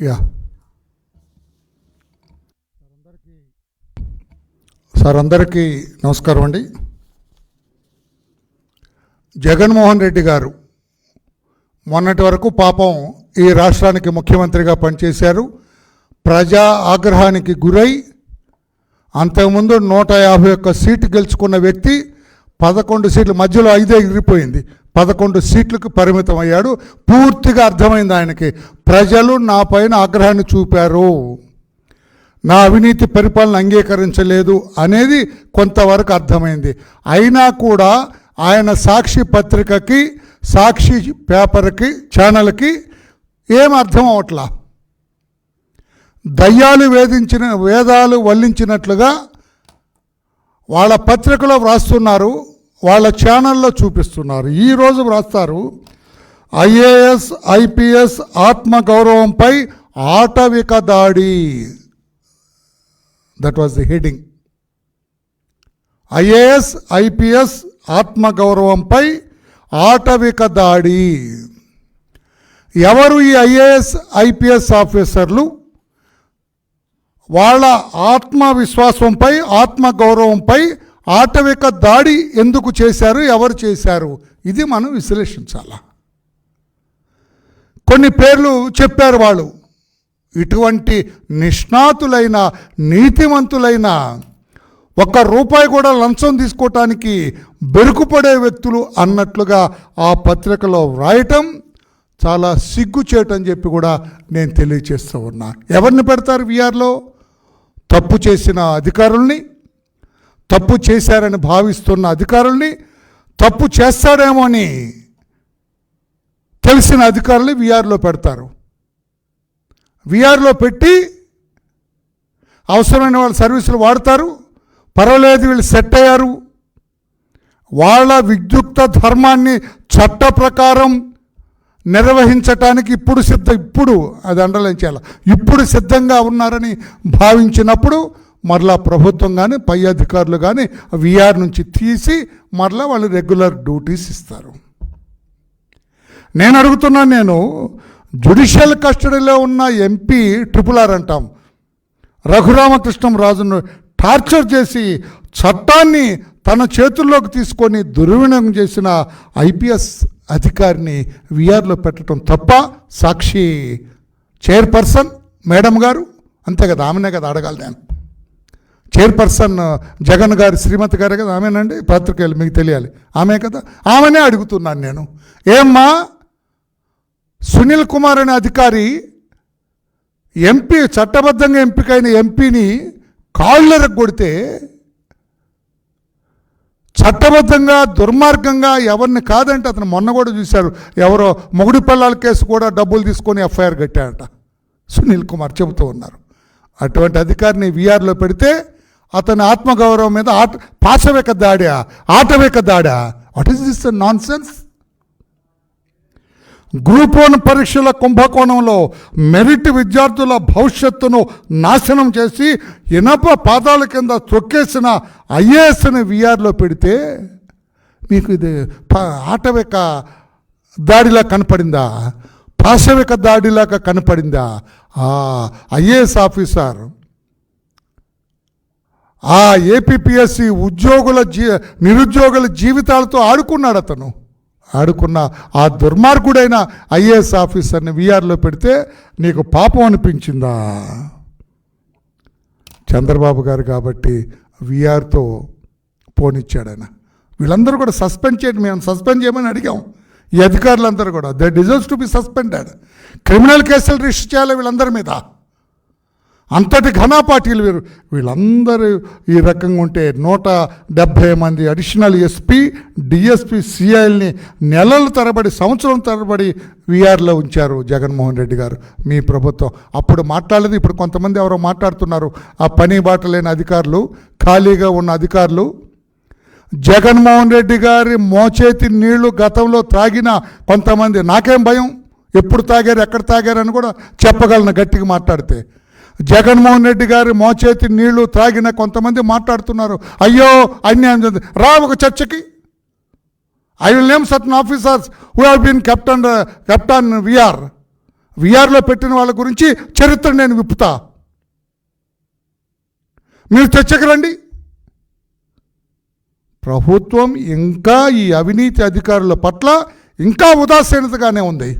Yeah. Sir అందరికీ నమస్కారం అండి జగన్మోహన్ రెడ్డి గారు మొన్నటి వరకు పాపం ఈ రాష్ట్రానికి ముఖ్యమంత్రిగా పనిచేశారు. ప్రజా ఆగ్రహానికి గురై అంతకుముందు నూట యాభై ఒక్క సీటు గెలుచుకున్న వ్యక్తి పదకొండు సీట్లు మధ్యలో ఐదే ఎగిరిపోయింది పదకొండు సీట్లకు పరిమితం అయ్యాడు. పూర్తిగా అర్థమైంది ఆయనకి. ప్రజలు నా పైన ఆగ్రహాన్ని చూపారు. నా అవినీతి పరిపాలన అంగీకరించలేదు అనేది కొంతవరకు అర్థమైంది. అయినా కూడా ఆయన సాక్షి పత్రికకి సాక్షి పేపర్కి ఛానల్కి ఏం అర్థం అవట్లా? దయ్యాలు వేధించిన వేదాలు వల్లించినట్లుగా వాళ్ళ పత్రికలో వ్రాస్తున్నారు. వాళ్ళ ఛానల్లో చూపిస్తున్నారు. ఈరోజు వ్రాస్తారు ఐఏఎస్ ఐపీఎస్ ఆత్మగౌరవంపై ఆటవిక దాడి. That was the heading IAS IPS ఆత్మగౌరవంపై ఆటవిక దాడి. ఎవరు ఈ ఐఏఎస్ ఐపీఎస్ ఆఫీసర్లు? వాళ్ళ ఆత్మవిశ్వాసంపై ఆత్మగౌరవంపై ఆటవిక దాడి ఎందుకు చేశారు? ఎవరు చేశారు? ఇది మనం విశ్లేషించాల? కొన్ని పేర్లు చెప్పారు వాళ్ళు. ఇటువంటి నిష్ణాతులైన నీతివంతులైన ఒక్క రూపాయి కూడా లంచం తీసుకోవటానికి బెరుకుపడే వ్యక్తులు అన్నట్లుగా ఆ పత్రికలో వ్రాయటం చాలా సిగ్గుచేటని చెప్పి కూడా నేను తెలియచేస్తూ ఉన్నా. ఎవరిని పెడతారు విఆర్లో? తప్పు చేసిన అధికారుల్ని తప్పు చేశారని భావిస్తున్న అధికారుల్ని తప్పు చేస్తాడేమో అని తెలిసిన అధికారుల్ని విఆర్లో పెడతారు. విఆర్లో పెట్టి అవసరమైన వాళ్ళ సర్వీసులు వాడతారు. పర్వాలేదు వీళ్ళు సెట్ అయ్యారు. వాళ్ళ విద్యుక్త ధర్మాన్ని చట్ట ప్రకారం నిర్వహించటానికి ఇప్పుడు సిద్ధ ఇప్పుడు అది అండర్లైన్ చేయాలి. ఇప్పుడు సిద్ధంగా ఉన్నారని భావించినప్పుడు మరలా ప్రభుత్వం కానీ పై అధికారులు కానీ విఆర్ నుంచి తీసి మరలా వాళ్ళు రెగ్యులర్ డ్యూటీస్ ఇస్తారు. నేను అడుగుతున్నాను నేను జుడిషియల్ కస్టడీలో ఉన్న ఎంపీ ట్రిపుల్ ఆర్ అంటాం. రఘురామకృష్ణం రాజును టార్చర్ చేసి చట్టాన్ని తన చేతుల్లోకి తీసుకొని దుర్వినియోగం చేసిన ఐపీఎస్ అధికారిని విఆర్లో పెట్టడం తప్ప సాక్షి చైర్పర్సన్ మేడం గారు అంతే కదా ఆమెనే కదా అడగాలి నేను. చైర్పర్సన్ జగన్ గారి శ్రీమతి గారే కదా ఆమెనండి? పత్రికలు మీకు తెలియాలి. ఆమె కదా? ఆమెనే అడుగుతున్నాను నేను. ఏమ్మా? సునీల్ కుమార్ అనే అధికారి ఎంపీ చట్టబద్ధంగా ఎంపికైన ఎంపీని కాళ్ళరకు కొడితే చట్టబద్ధంగా దుర్మార్గంగా ఎవరిని కాదంటే అతను మొన్న కూడా చూశారు. ఎవరో మొగుడి పిల్లల కేసు కూడా డబ్బులు తీసుకొని ఎఫ్ఐఆర్ కట్టారట. సునీల్ కుమార్ చెబుతూ ఉన్నారు. అటువంటి అధికారిని విఆర్లో పెడితే అతని ఆత్మగౌరవం మీద ఆట పాశవేక దాడా ఆటవేక దాడా. What is this nonsense group one పరీక్షల కుంభకోణంలో మెరిట్ విద్యార్థుల భవిష్యత్తును నాశనం చేసి ఇనప పాదాల కింద తొక్కేసిన ఐఏఎస్ని విఆర్లో పెడితే మీకు ఇది ఆటవిక దాడిలా కనపడిందా? పాశవిక దాడిలాగా కనపడిందా? ఆ ఐఏఎస్ ఆఫీసర్ ఆ ఏపీఎస్సి ఉద్యోగుల జీ నిరుద్యోగుల జీవితాలతో ఆడుకున్నాడు అతను. ఆడుకున్న ఆ దుర్మార్గుడైన ఐఏఎస్ ఆఫీసర్ని విఆర్లో పెడితే నీకు పాపం అనిపించిందా? చంద్రబాబు గారు కాబట్టి విఆర్తో పోనిచ్చాడు ఆయన. వీళ్ళందరూ కూడా సస్పెండ్ చేయండి మేము సస్పెండ్ చేయమని అడిగాం. ఈ అధికారులందరూ కూడా. They deserves to be suspended criminal కేసులు రిజిస్టర్ చేయాలి వీళ్ళందరి మీద. అంతటి ఘనాపాటీలు వీరు. వీళ్ళందరూ ఈ రకంగా ఉంటే నూట డెబ్భై మంది అడిషనల్ ఎస్పీ డిఎస్పీ సిఐల్ని నెలల తరబడి సంవత్సరం తరబడి విఆర్లో ఉంచారు జగన్మోహన్ రెడ్డి గారు. మీ ప్రభుత్వం. అప్పుడు మాట్లాడలేదు ఇప్పుడు కొంతమంది ఎవరో మాట్లాడుతున్నారు. ఆ పని బాట లేని అధికారులు ఖాళీగా ఉన్న అధికారులు జగన్మోహన్ రెడ్డి గారి మోచేతి నీళ్ళు గతంలో త్రాగిన కొంతమంది. నాకేం భయం? ఎప్పుడు తాగారు ఎక్కడ తాగారు అని కూడా చెప్పగలను గట్టిగా మాట్లాడితే. జగన్మోహన్ రెడ్డి గారి మోచేతి నీళ్ళు త్రాగిన కొంతమంది మాట్లాడుతున్నారు. అయ్యో అన్యాయం జరిగింది. రా ఒక చర్చకి. I will name certain officers who have been kept in kept in VR విఆర్లో పెట్టిన వాళ్ళ గురించి చరిత్ర నేను విప్పుతా. మీరు చర్చకు ప్రభుత్వం ఇంకా ఈ అవినీతి అధికారుల పట్ల ఇంకా ఉదాసీనతగానే ఉంది.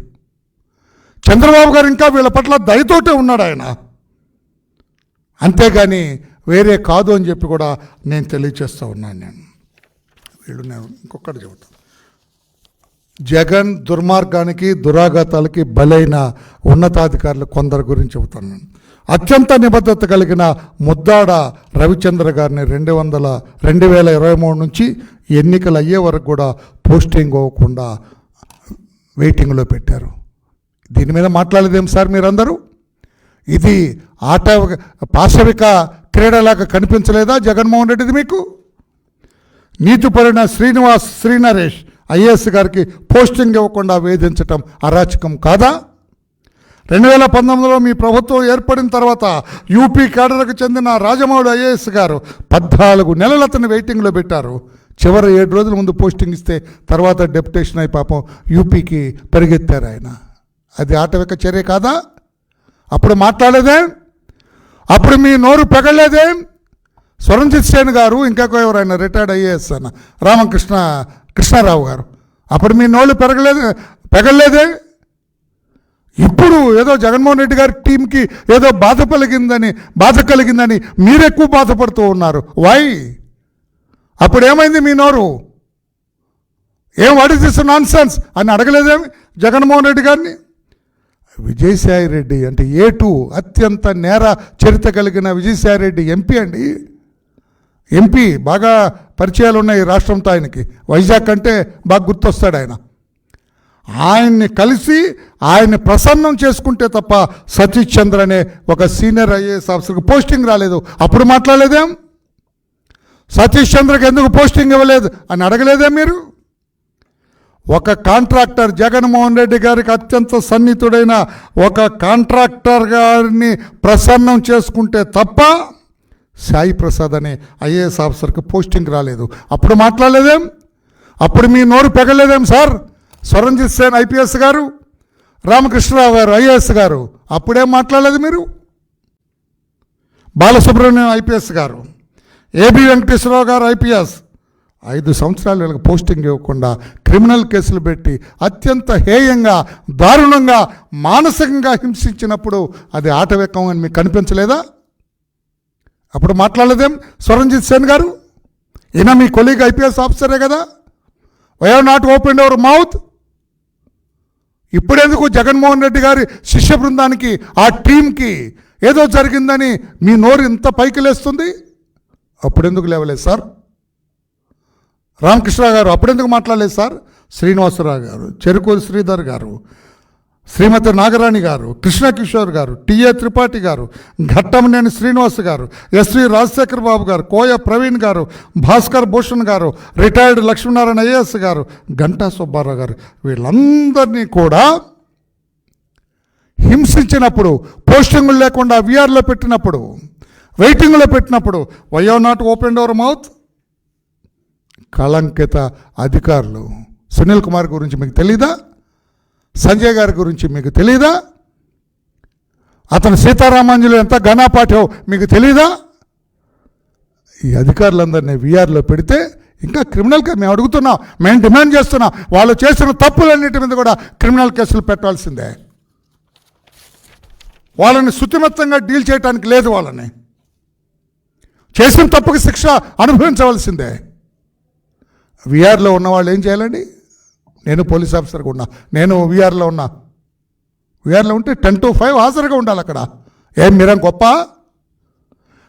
చంద్రబాబు గారు ఇంకా వీళ్ళ పట్ల దయతోటే ఉన్నాడు ఆయన. అంతేగాని వేరే కాదు అని చెప్పి కూడా నేను తెలియచేస్తూ ఉన్నాను నేను. వీళ్ళు నేను ఇంకొకటి చెబుతాను జగన్ దుర్మార్గానికి దురాఘాతాలకి బలైన ఉన్నతాధికారులు కొందరి గురించి చెబుతాను నేను. అత్యంత నిబద్ధత కలిగిన ముద్దాడ రవిచంద్ర గారిని రెండు వందల రెండు వేల ఇరవై మూడు నుంచి ఎన్నికలు అయ్యే వరకు కూడా పోస్టింగ్ అవ్వకుండా వెయిటింగ్లో పెట్టారు. దీని మీద మాట్లాడలేదేం సార్ మీరందరూ? ఇది ఆట పాశవిక క్రీడలాగా కనిపించలేదా జగన్మోహన్ రెడ్డిది మీకు? నీతిపరిన శ్రీనివాస్ శ్రీనరేష్ ఐఏఎస్ గారికి పోస్టింగ్ ఇవ్వకుండా వేధించటం అరాచకం కాదా? రెండు వేల పంతొమ్మిదిలో మీ ప్రభుత్వం ఏర్పడిన తర్వాత యూపీ కేడర్కు చెందిన రాజమౌళి ఐఏఎస్ గారు పద్నాలుగు నెలలు అతను వెయిటింగ్లో పెట్టారు. చివరి ఏడు రోజుల ముందు పోస్టింగ్ ఇస్తే తర్వాత డెప్యుటేషన్ అయి పాపం యూపీకి పరిగెత్తారు ఆయన. అది ఆటవిక చర్య కాదా? అప్పుడు మాట్లాడలేదేం అప్పుడు మీ నోరు పెగలేదేం? స్వరంజిత్ సేన్ గారు ఇంకా ఎవరైనా రిటైర్డ్ ఐఏఎస్ అన్న రామకృష్ణ కృష్ణారావు గారు అప్పుడు మీ నోళ్ళు పెరగలేదు పెగలేదే? ఇప్పుడు ఏదో జగన్మోహన్ రెడ్డి గారి టీంకి ఏదో బాధ కలిగిందని బాధ కలిగిందని మీరు ఎక్కువ బాధపడుతూ ఉన్నారు. వై అప్పుడు ఏమైంది మీ నోరు? ఏం వాడి తీసు నాన్ సెన్స్ అని అడగలేదేమి జగన్మోహన్ రెడ్డి గారిని? విజయసాయి రెడ్డి అంటే ఏ టూ అత్యంత నేర చరిత్ర కలిగిన విజయసాయి రెడ్డి ఎంపీ అండి. ఎంపీ బాగా పరిచయాలు ఉన్నాయి ఈ రాష్ట్రంతో ఆయనకి. వైజాగ్ అంటే బాగా గుర్తొస్తాడు ఆయన. ఆయన్ని కలిసి ఆయన్ని ప్రసన్నం చేసుకుంటే తప్ప సతీష్ చంద్ర అనే ఒక సీనియర్ ఐఏఎస్ ఆఫీసర్కి పోస్టింగ్ రాలేదు. అప్పుడు మాట్లాడలేదేం? సతీష్ చంద్రకి ఎందుకు పోస్టింగ్ ఇవ్వలేదు అని అడగలేదే మీరు? ఒక కాంట్రాక్టర్ జగన్మోహన్ రెడ్డి గారికి అత్యంత సన్నిహితుడైన ఒక కాంట్రాక్టర్ గారిని ప్రసన్నం చేసుకుంటే తప్ప సాయి ప్రసాద్ అనే ఐఏఎస్ ఆఫీసర్కి పోస్టింగ్ రాలేదు. అప్పుడు మాట్లాడలేదేం? అప్పుడు మీ నోరు పెగలేదేం సార్? స్వరంజిత్ సేన్ ఐపీఎస్ గారు రామకృష్ణరావు గారు ఐఏఎస్ గారు అప్పుడేం మాట్లాడలేదు మీరు? బాలసుబ్రహ్మణ్యం ఐపీఎస్ గారు ఏబి వెంకటేశ్వరరావు గారు ఐపీఎస్ ఐదు సంవత్సరాలు వీళ్ళకి పోస్టింగ్ ఇవ్వకుండా క్రిమినల్ కేసులు పెట్టి అత్యంత హేయంగా దారుణంగా మానసికంగా హింసించినప్పుడు అది ఆటవికం అని మీకు కనిపించలేదా? అప్పుడు మాట్లాడలేదేం? స్వరంజిత్ సేన్ గారు? ఈయన మీ కొలీగ్ ఐపీఎస్ ఆఫీసరే కదా? Why not open our mouth ఇప్పుడెందుకు జగన్మోహన్ రెడ్డి గారి శిష్య బృందానికి ఆ టీంకి ఏదో జరిగిందని మీ నోరు ఇంత పైకి లేస్తుంది? అప్పుడెందుకు లేవలేదు సార్? రామకృష్ణ గారు అప్పుడెందుకు మాట్లాడలేదు సార్? శ్రీనివాసరావు గారు చెరుకూరి శ్రీధర్ గారు శ్రీమతి నాగరాణి గారు కృష్ణ కిషోర్ గారు టిఏ త్రిపాఠి గారు ఘట్టమనేని శ్రీనివాస్ గారు ఎస్వి రాజశేఖర్ బాబు గారు కోయ ప్రవీణ్ గారు భాస్కర్ భూషణ్ గారు రిటైర్డ్ లక్ష్మీనారాయణ ఐఏఎస్ గారు గంటా సుబ్బారావు గారు వీళ్ళందరినీ కూడా హింసించినప్పుడు పోస్టింగులు లేకుండా విఆర్లో పెట్టినప్పుడు వెయిటింగ్లో పెట్టినప్పుడు why not open our mouth? కళంకిత అధికారులు. సునీల్ కుమార్ గురించి మీకు తెలీదా? సంజయ్ గారి గురించి మీకు తెలీదా? అతను సీతారామాంజులు ఎంత ఘనాపాఠ్యో మీకు తెలీదా? ఈ అధికారులందరినీ వీఆర్లో పెడితే ఇంకా క్రిమినల్ మేము అడుగుతున్నాం మేము డిమాండ్ చేస్తున్నాం వాళ్ళు చేసిన తప్పులన్నిటి మీద కూడా క్రిమినల్ కేసులు పెట్టాల్సిందే. వాళ్ళని శుతిమత్తంగా డీల్ చేయడానికి లేదు వాళ్ళని. చేసిన తప్పుకి శిక్ష అనుభవించవలసిందే. విఆర్లో ఉన్న వాళ్ళు ఏం చేయాలండి? నేను పోలీస్ ఆఫీసర్గా ఉన్నా. నేను విఆర్లో ఉన్నా. విఆర్లో ఉంటే టెన్ టు ఫైవ్ హాజరుగా ఉండాలి అక్కడ. ఏం మీరేం గొప్ప?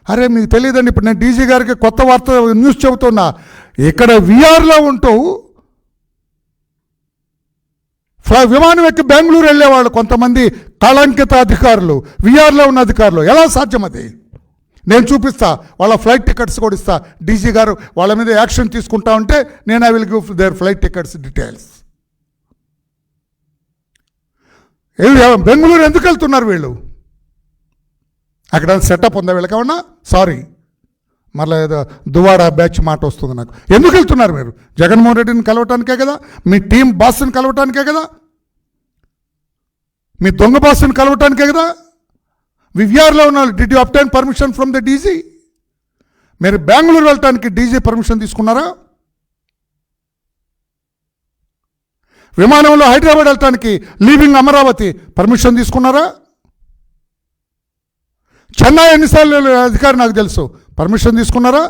అరే మీకు తెలియదండి ఇప్పుడు నేను డీజీ గారికి కొత్త వార్త న్యూస్ చెబుతున్నా. ఇక్కడ విఆర్లో ఉంటూ ఫ్లై- విమానం ఎక్కి బెంగళూరు వెళ్ళేవాళ్ళు కొంతమంది కళంకిత అధికారులు. విఆర్లో ఉన్న అధికారులు. ఎలా సాధ్యం అది? నేను చూపిస్తా వాళ్ళ ఫ్లైట్ టికెట్స్ కూడా ఇస్తా. డీజీ గారు వాళ్ళ మీద యాక్షన్ తీసుకుంటా ఉంటే నేను I will give their flight tickets details Bengaluru ఎందుకు వెళ్తున్నారు వీళ్ళు? అక్కడ సెటప్ ఉందా వీళ్ళకేమన్నా సారీ మళ్ళీ ఏదో దువాడా బ్యాచ్ మాట వస్తుంది నాకు. ఎందుకు వెళ్తున్నారు మీరు? జగన్మోహన్ రెడ్డిని కలవటానికే కదా? మీ టీం బాస్ని కలవటానికే కదా? మీ దొంగ బాస్ని కలవటానికే కదా? వివిఆర్లో ఉన్న did you obtain permission from the DG మీరు బెంగళూరు వెళ్ళటానికి డీజీ పర్మిషన్ తీసుకున్నారా? విమానంలో హైదరాబాద్ వెళ్ళటానికి లీవింగ్ అమరావతి పర్మిషన్ తీసుకున్నారా? చెన్నై ఎన్నిసార్లు అధికారి నాకు తెలుసు. పర్మిషన్ తీసుకున్నారా?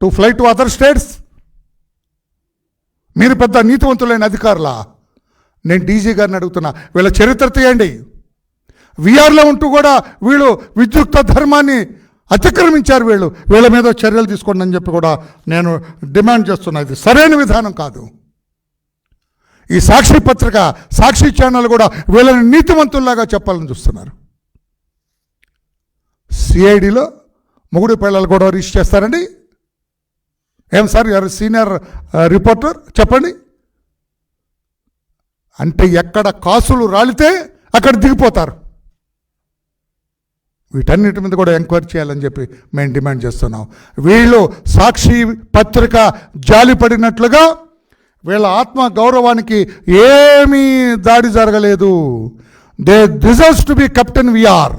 To fly to other states మీరు పెద్ద నీతివంతులైన అధికారులా? నేను డీజీ గారిని అడుగుతున్నా వీళ్ళ చరిత్ర తీయండి. విఆర్లో ఉంటూ కూడా వీళ్ళు విద్యుక్త ధర్మాన్ని అతిక్రమించారు వీళ్ళు. వీళ్ళ మీద చర్యలు తీసుకోండి అని చెప్పి కూడా నేను డిమాండ్ చేస్తున్నా. ఇది సరైన విధానం కాదు. ఈ సాక్షి పత్రిక సాక్షి ఛానల్ కూడా వీళ్ళని నీతివంతుల్లాగా చెప్పాలని చూస్తున్నారు. సిఐడిలో మొగుడు పిల్లలు కూడా రీచ్ చేస్తారండి. ఏం సార్ సీనియర్ రిపోర్టర్? చెప్పండి. అంటే ఎక్కడ కాసులు రాలితే అక్కడ దిగిపోతారు. వీటన్నిటి మీద కూడా ఎంక్వైరీ చేయాలని చెప్పి మేము డిమాండ్ చేస్తున్నాం. వీళ్ళు సాక్షి పత్రిక జాలిపడినట్లుగా వీళ్ళ ఆత్మ గౌరవానికి ఏమీ దాడి జరగలేదు. They deserves to be kept in VR.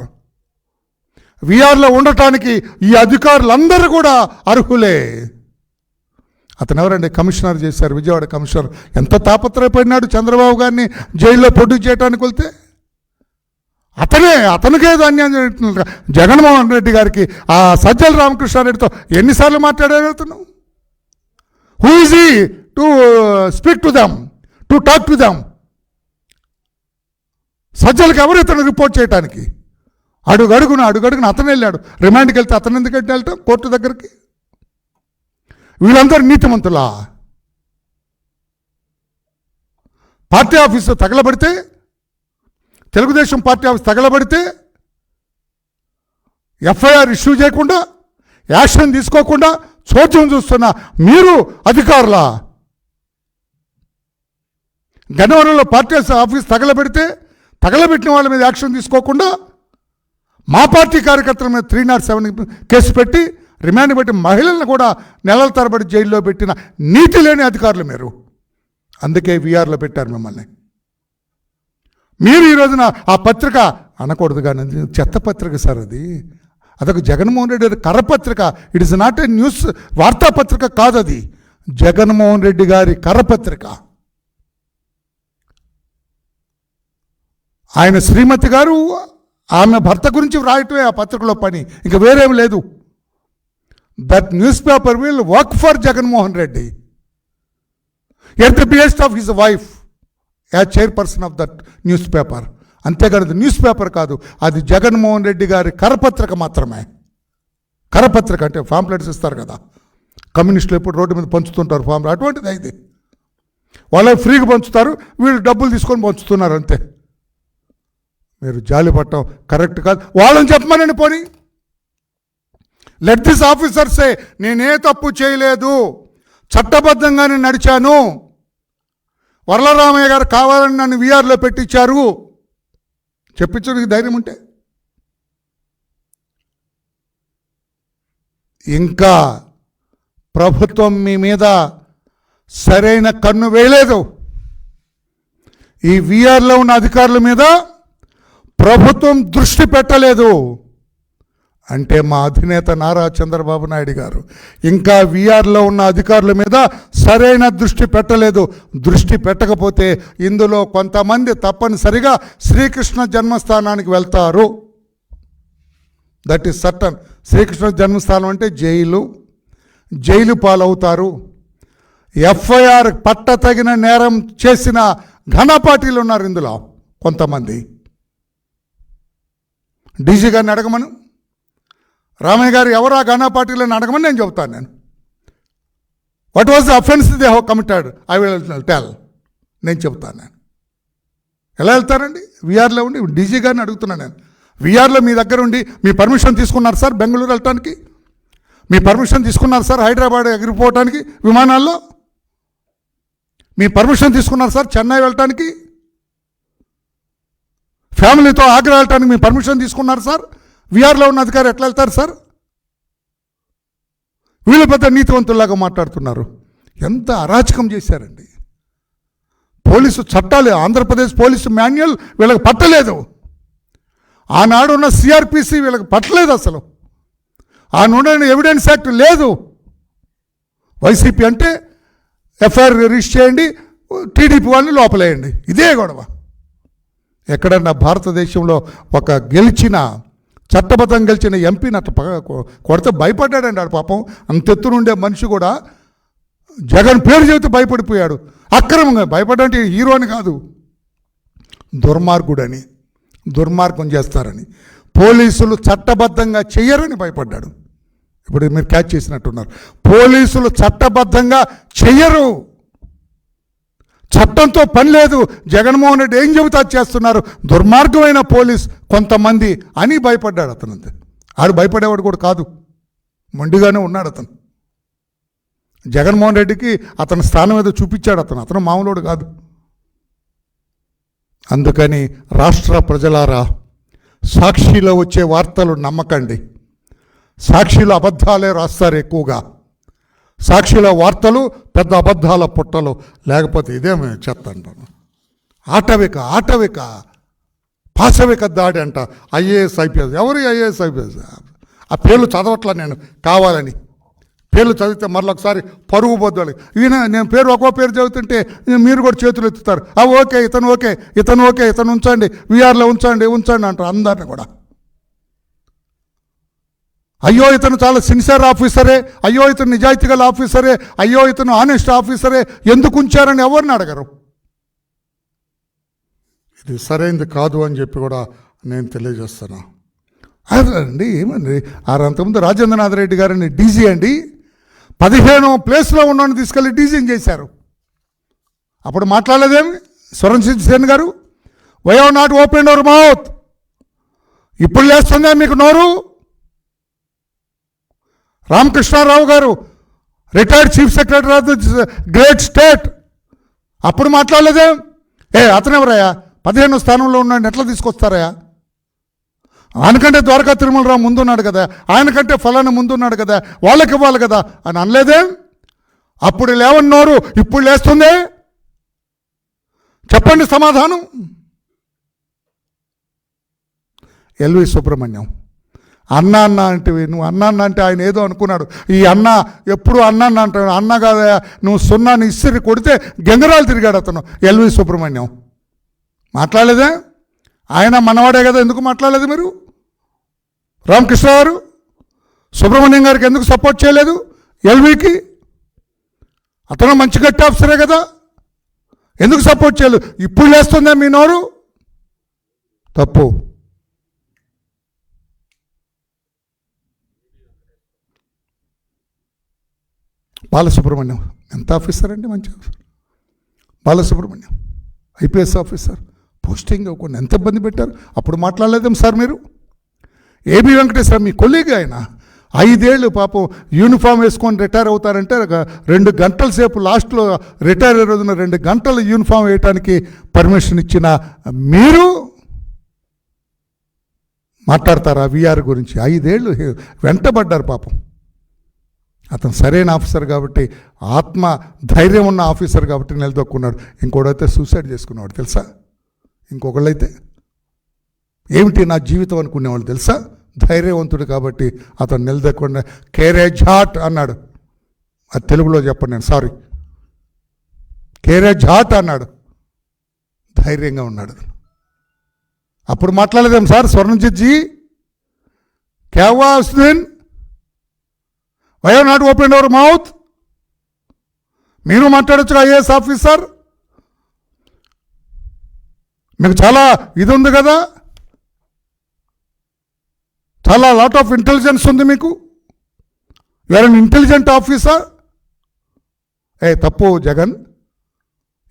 విఆర్లో ఉండటానికి ఈ అధికారులందరూ కూడా అర్హులే. అతను ఎవరండి? కమిషనర్ చేశారు విజయవాడ కమిషనర్. ఎంత తాపత్రయపడినాడు చంద్రబాబు గారిని జైల్లో ప్రొడ్యూస్ చేయడానికి వెళ్తే? అతనే అతనికే అన్యాయం జరుగుతుంది. జగన్మోహన్ రెడ్డి గారికి ఆ సజ్జల రామకృష్ణారెడ్డితో ఎన్నిసార్లు మాట్లాడారు అతను? Who is he to speak to them to talk to them సజ్జలకు ఎవరు ఇతను రిపోర్ట్ చేయడానికి అడుగు అడుగున అడుగు అడుగున అతను వెళ్ళాడు. రిమాండ్కి వెళ్తే అతను ఎందుకు వెళ్తాం కోర్టు దగ్గరికి? వీళ్ళందరూ నీతిమంతులా? పార్టీ ఆఫీసు తగలబడితే తెలుగుదేశం పార్టీ ఆఫీస్ తగలబడితే ఎఫ్ఐఆర్ ఇష్యూ చేయకుండా యాక్షన్ తీసుకోకుండా చోద్యం చూస్తున్న మీరు అధికారులా? గన్నవరంలో పార్టీ ఆఫీస్ తగలబెడితే తగలబెట్టిన వాళ్ళ మీద యాక్షన్ తీసుకోకుండా మా పార్టీ కార్యకర్తల మీద త్రీ నాట్ సెవెన్ కేసు పెట్టి రిమాండ్ పెట్టి మహిళలను కూడా నెలల తరబడి జైల్లో పెట్టిన నీతి లేని అధికారులు మీరు. అందుకే విఆర్లో పెట్టారు మిమ్మల్ని. మీరు ఈ రోజున ఆ పత్రిక అనకూడదు కానీ చెత్త పత్రిక సార్ అది. అదొక జగన్మోహన్ రెడ్డి గారి కరపత్రిక. It is not a news వార్తాపత్రిక కాదు అది. జగన్మోహన్ రెడ్డి గారి కరపత్రిక. ఆయన శ్రీమతి గారు ఆమె భర్త గురించి వ్రాయటమే ఆ పత్రికలో పని. ఇంకా వేరేం లేదు. That newspaper will work for Jaganmohan Reddy at the behest of his wife as chairperson of that newspaper అంతేకాదు అది న్యూస్ పేపర్ కాదు. అది జగన్మోహన్ రెడ్డి గారి కరపత్రిక మాత్రమే. కరపత్రిక అంటే ఫాంప్లెట్స్ ఇస్తారు కదా. కమ్యూనిస్టులు ఎప్పుడు రోడ్డు మీద పంచుతుంటారు ఫామ్ అటువంటిది అయితే వాళ్ళే ఫ్రీగా పంచుతారు వీళ్ళు డబ్బులు తీసుకొని పంచుతున్నారు అంతే. మీరు జాలి పట్టడం కరెక్ట్ కాదు. వాళ్ళని చెప్పమనండి పోనీ. లెట్ దిస్ ఆఫీసర్సే నేనే తప్పు చేయలేదు. చట్టబద్ధంగానే నడిచాను. వరలరామయ్య గారు కావాలని నన్ను విఆర్లో పెట్టించారు చెప్పించడానికి ధైర్యం ఉంటే? ఇంకా ప్రభుత్వం మీ మీద సరైన కన్ను వేయలేదు. ఈ విఆర్లో ఉన్న అధికారుల మీద ప్రభుత్వం దృష్టి పెట్టలేదు. అంటే మా అధినేత నారా చంద్రబాబు నాయుడు గారు. ఇంకా విఆర్లో ఉన్న అధికారుల మీద సరైన దృష్టి పెట్టలేదు. దృష్టి పెట్టకపోతే ఇందులో కొంతమంది తప్పనిసరిగా శ్రీకృష్ణ జన్మస్థానానికి వెళ్తారు. That is certain. శ్రీకృష్ణ జన్మస్థానం అంటే జైలు. జైలు పాలవుతారు. ఎఫ్ఐఆర్ పట్ట తగిన నేరం చేసిన ఘనపాటీలు ఉన్నారు ఇందులో కొంతమంది. డీజీ గారిని అడగమను. రామయ్య గారు ఎవరు ఆ ఘనా పార్టీలను అడగమని నేను చెబుతాను నేను. What was the offence they have committed I will tell నేను చెబుతాను నేను. ఎలా వెళ్తారండి? విఆర్లో ఉండి డీజీ గారిని అడుగుతున్నాను నేను. విఆర్లో మీ దగ్గర ఉండి మీ పర్మిషన్ తీసుకున్నారు సార్ బెంగళూరు వెళ్ళటానికి మీ పర్మిషన్ తీసుకున్నారు సార్ హైదరాబాద్ ఎగిరిపోవటానికి విమానాల్లో? మీ పర్మిషన్ తీసుకున్నారు సార్ చెన్నై వెళ్ళటానికి ఫ్యామిలీతో ఆగ్రా వెళ్ళటానికి మీ పర్మిషన్ తీసుకున్నారు సార్? విఆర్లో ఉన్న అధికారి ఎట్లా వెళ్తారు సార్? వీళ్ళు పెద్ద నీతివంతుల్లాగా మాట్లాడుతున్నారు. ఎంత అరాచకం చేశారండి. పోలీసు చట్టాలు ఆంధ్రప్రదేశ్ పోలీసు మాన్యువల్ వీళ్ళకి పట్టలేదు. ఆనాడు ఉన్న సిఆర్పిసి వీళ్ళకి పట్టలేదు అసలు. ఆనాడు ఎవిడెన్స్ యాక్ట్ లేదు. వైసీపీ అంటే ఎఫ్ఐఆర్ రిజిస్టర్ చేయండి టీడీపీ వాళ్ళని లోపలేయండి. ఇదే గొడవ. ఎక్కడన్నా భారతదేశంలో ఒక గెలిచిన చట్టబద్ధం గెలిచిన ఎంపీని అట్లా పగ కొడితే భయపడ్డాడండి ఆడు పాపం. అంతెత్తునుండే మనిషి కూడా జగన్ పేరు చెబితే భయపడిపోయాడు. అక్రమంగా భయపడ్డంటే హీరో అని కాదు. దుర్మార్గుడని దుర్మార్గం చేస్తారని పోలీసులు చట్టబద్ధంగా చెయ్యరని భయపడ్డాడు. ఇప్పుడు మీరు క్యాచ్ చేసినట్టున్నారు. పోలీసులు చట్టబద్ధంగా చెయ్యరు. చట్టంతో పని లేదు. జగన్మోహన్ రెడ్డి ఏం చెబుతా చేస్తున్నారు? దుర్మార్గమైన పోలీస్ కొంతమంది అని భయపడ్డాడు అతను అంతే. ఆడు భయపడేవాడు కూడా కాదు. మొండిగానే ఉన్నాడు అతను. జగన్మోహన్ రెడ్డికి అతని స్థానం ఏదో చూపించాడు అతను. అతను మామూలుడు కాదు. అందుకని రాష్ట్ర ప్రజలారా సాక్షిలో వచ్చే వార్తలు నమ్మకండి. సాక్షిలో అబద్ధాలే రాస్తారు ఎక్కువగా. సాక్షిలో వార్తలు పెద్ద అబద్ధాల పుట్టలు లేకపోతే ఇదేమే చెత్త అంటాను ఆటవిక ఆటవిక పాశవిక దాడి అంట ఐఏఎస్ ఐపీఎస్. ఎవరు ఐఏఎస్ ఐపీఎస్? ఆ పేర్లు చదవట్లా నేను కావాలని. పేర్లు చదివితే మరొకసారి పరుగు బొద్దులు ఈయన నేను పేరు ఒక్కో పేరు చదువుతుంటే మీరు కూడా చేతులు ఎత్తుతారు. ఓకే ఇతను ఓకే ఇతను ఓకే ఇతను ఉంచండి. వీఆర్లో ఉంచండి ఉంచండి అంటారు అందరిని కూడా. అయ్యో ఇతను చాలా సిన్సియర్ ఆఫీసరే అయ్యో ఇతను నిజాయితీ గల ఆఫీసరే అయ్యో ఇతను ఆనెస్ట్ ఆఫీసరే ఎందుకు ఉంచారని ఎవరిని అడగరు? ఇది సరైనది కాదు అని చెప్పి కూడా నేను తెలియజేస్తున్నా. అదండి ఏమండి? ఆరు అంతకుముందు రాజేంద్రనాథ్ రెడ్డి గారిని డీజీ అండి. పదిహేను ప్లేస్లో ఉన్నవాడిని తీసుకెళ్ళి డీజీని చేశారు. అప్పుడు మాట్లాడలేదేమి? స్వరణ్ సేన్ గారు why have not open our mouth ఇప్పుడు లేస్తుందా మీకు నోరు? రామకృష్ణారావు గారు retired chief secretary of the great state అప్పుడు మాట్లాడలేదే? ఏ అతనెవరయ్యా? పదిహేను స్థానంలో ఉన్నాడు ఎట్లా తీసుకొస్తారయ్యా? ఆయనకంటే ద్వారకా తిరుమలరావు ముందున్నాడు కదా ఆయనకంటే ఫలానా ముందున్నాడు కదా వాళ్ళకి ఇవ్వాలి కదా అని అనలేదే? అప్పుడు లేవన్నారు ఇప్పుడు లేస్తుందే? చెప్పండి సమాధానం. ఎల్వి సుబ్రహ్మణ్యం. అన్న అన్న అంటే నువ్వు అన్న అన్న అంటే ఆయన ఏదో అనుకున్నాడు. ఈ అన్న ఎప్పుడు అన్న అన్న అంటాడు అన్న కాదా నువ్వు సున్నాని ఇస్త్రీ కొడితే గెంగరాలు తిరిగాడు అతను ఎల్వి సుబ్రహ్మణ్యం. మాట్లాడలేదా? ఆయన మనవాడే కదా ఎందుకు మాట్లాడలేదు మీరు? రామకృష్ణ గారు సుబ్రహ్మణ్యం గారికి ఎందుకు సపోర్ట్ చేయలేదు? ఎల్వికి? అతను మంచి గట్టి ఆఫీసరే కదా. ఎందుకు సపోర్ట్ చేయలేదు? ఇప్పుడు లేస్తుందా మీ నోరు? తప్పు. బాలసుబ్రహ్మణ్యం. ఎంత ఆఫీసర్ అండి మంచి officer Balasubramanyam IPS officer. Posting ఇవ్వకుండా ఎంత ఇబ్బంది పెట్టారు? అప్పుడు మాట్లాడలేదేం సార్ మీరు? ఏబి వెంకటేశ్వర మీ కొలీగ్ ఆయన. ఐదేళ్ళు పాపం యూనిఫామ్ వేసుకొని రిటైర్ అవుతారంటే రెండు గంటల సేపు లాస్ట్లో రిటైర్ అయ్యే రోజున రెండు గంటలు యూనిఫామ్ వేయటానికి పర్మిషన్ ఇచ్చిన మీరు? మాట్లాడతారా విఆర్ గురించి? ఐదేళ్ళు వెంటబడ్డారు పాపం. అతను సరైన ఆఫీసర్ కాబట్టి ఆత్మ ధైర్యం ఉన్న ఆఫీసర్ కాబట్టి నిలదొక్కున్నాడు. ఇంకోడైతే సూసైడ్ చేసుకున్నవాడు తెలుసా? ఇంకొకళ్ళైతే. ఏమిటి నా జీవితం అనుకునేవాళ్ళు తెలుసా? ధైర్యవంతుడు కాబట్టి అతను నిలదొక్కకుండా కేరేజ్ హాట్ అన్నాడు. అది తెలుగులో చెప్పండి నేను సారీ. కేరేజ్ హాట్ అన్నాడు. ధైర్యంగా ఉన్నాడు. అప్పుడు మాట్లాడలేదేం sir? Swarnajit ji? క్యావా why are not open our mouth మీరు మాట్లాడచ్చు ఐఏఎస్ ఆఫీసర్? మీకు చాలా ఇది ఉంది కదా? చాలా లాట్ ఆఫ్ ఇంటెలిజెన్స్ ఉంది మీకు. యూఆర్ అన్ ఇంటెలిజెంట్ ఆఫీసర్ ఏ తప్పు జగన్.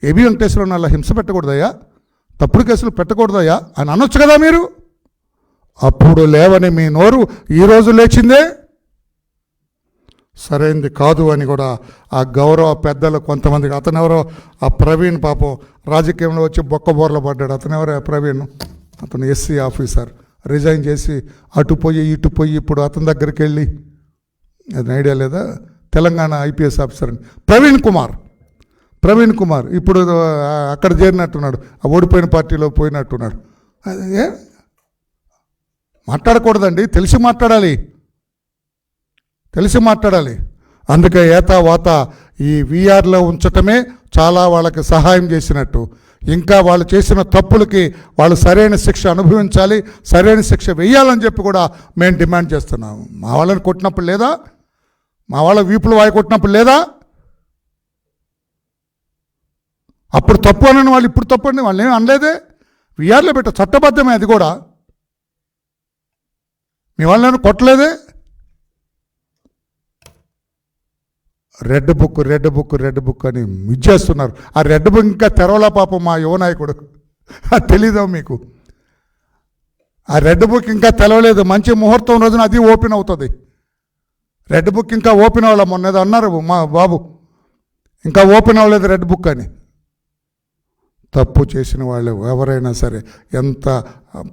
ఏబి వెంకటేశ్వరం అలా హింస పెట్టకూడదయ్యా. తప్పుడు కేసులు పెట్టకూడదయ్యా అని అనొచ్చు కదా మీరు? అప్పుడు లేవని మీ నోరు ఈరోజు లేచిందే. సరైంది కాదు అని కూడా ఆ గౌరవ పెద్దలు కొంతమందికి అతను ఎవరో ఆ ప్రవీణ్ పాపం రాజకీయంలో వచ్చి బొక్క బోర్ల పడ్డాడు. అతను ఎవరో ఆ ప్రవీణ్? అతను ఎస్సీ ఆఫీసర్. రిజైన్ చేసి అటు పోయి ఇటు పోయి ఇప్పుడు అతని దగ్గరికి వెళ్ళి. అది ఐడియా లేదా? తెలంగాణ ఐపీఎస్ ఆఫీసర్ అని ప్రవీణ్ కుమార్. ప్రవీణ్ కుమార్. ఇప్పుడు అక్కడ చేరినట్టున్నాడు. ఆ ఓడిపోయిన పార్టీలో పోయినట్టున్నాడు. అదే మాట్లాడకూడదండి. తెలిసి మాట్లాడాలి. తెలిసి మాట్లాడాలి. అందుకే ఏతా వాత ఈ వీఆర్లో ఉంచటమే చాలా వాళ్ళకి సహాయం చేసినట్టు. ఇంకా వాళ్ళు చేసిన తప్పులకి వాళ్ళు సరైన శిక్ష అనుభవించాలి సరైన శిక్ష వేయాలని చెప్పి కూడా మేము డిమాండ్ చేస్తున్నాము. మా వాళ్ళని కొట్టినప్పుడు లేదా? మా వాళ్ళ వీపులు వాయి కొట్టినప్పుడు లేదా? అప్పుడు తప్పు అనని వాళ్ళు ఇప్పుడు తప్పు అని వాళ్ళు ఏమి అనలేదే వీఆర్లో పెట్ట చట్టబద్ధమే అది కూడా. మీ వాళ్ళని కొట్టలేదే? Red book red book red book అని ఇచ్చేస్తున్నారు ఆ రెడ్ బుక్ ఇంకా తెరవలా పాపం మా యువ నాయకుడు. అది తెలీదా మీకు? ఆ రెడ్ బుక్ ఇంకా తెలవలేదు. మంచి ముహూర్తం రోజున అది ఓపెన్ అవుతుంది. రెడ్ బుక్ ఇంకా ఓపెన్ అవ్వలే. మొన్న ఏదో అన్నారు మా బాబు. ఇంకా ఓపెన్ అవ్వలేదు రెడ్ బుక్ అని. తప్పు చేసిన వాళ్ళు ఎవరైనా సరే ఎంత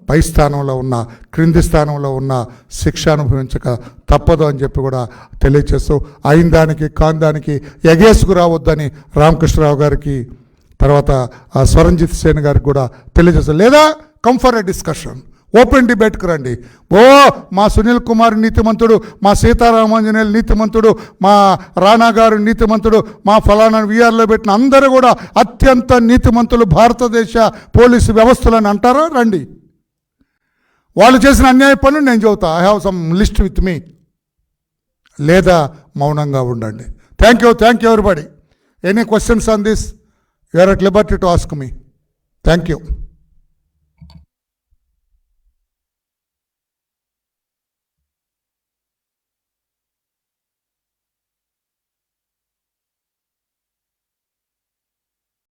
పై స్థానంలో ఉన్నా క్రింది స్థానంలో ఉన్న శిక్ష అనుభవించక తప్పదు అని చెప్పి కూడా తెలియచేస్తూ అయిన దానికి కాని దానికి ఎగేసుకు రావద్దని రామకృష్ణరావు గారికి తర్వాత ఆ స్వరంజిత్ సేన్ గారికి కూడా తెలియజేస్తారు లేదా కంఫర్ డిస్కషన్ ఓపెన్ డిబేట్కి రండి. ఓ మా సునీల్ కుమార్ నీతిమంతుడు మా సీతారామాంజనేయులు నీతిమంతుడు మా రాణా గారు నీతిమంతుడు మా ఫలానా విఆర్లో పెట్టిన అందరూ కూడా అత్యంత నీతిమంతులు భారతదేశ పోలీసు వ్యవస్థలని అంటారా? రండి. వాళ్ళు చేసిన అన్యాయ పనులు నేను చెబుతా. I have some list with me లేదా మౌనంగా ఉండండి. Thank you thank you everybody any questions on this you're at liberty to ask me thank you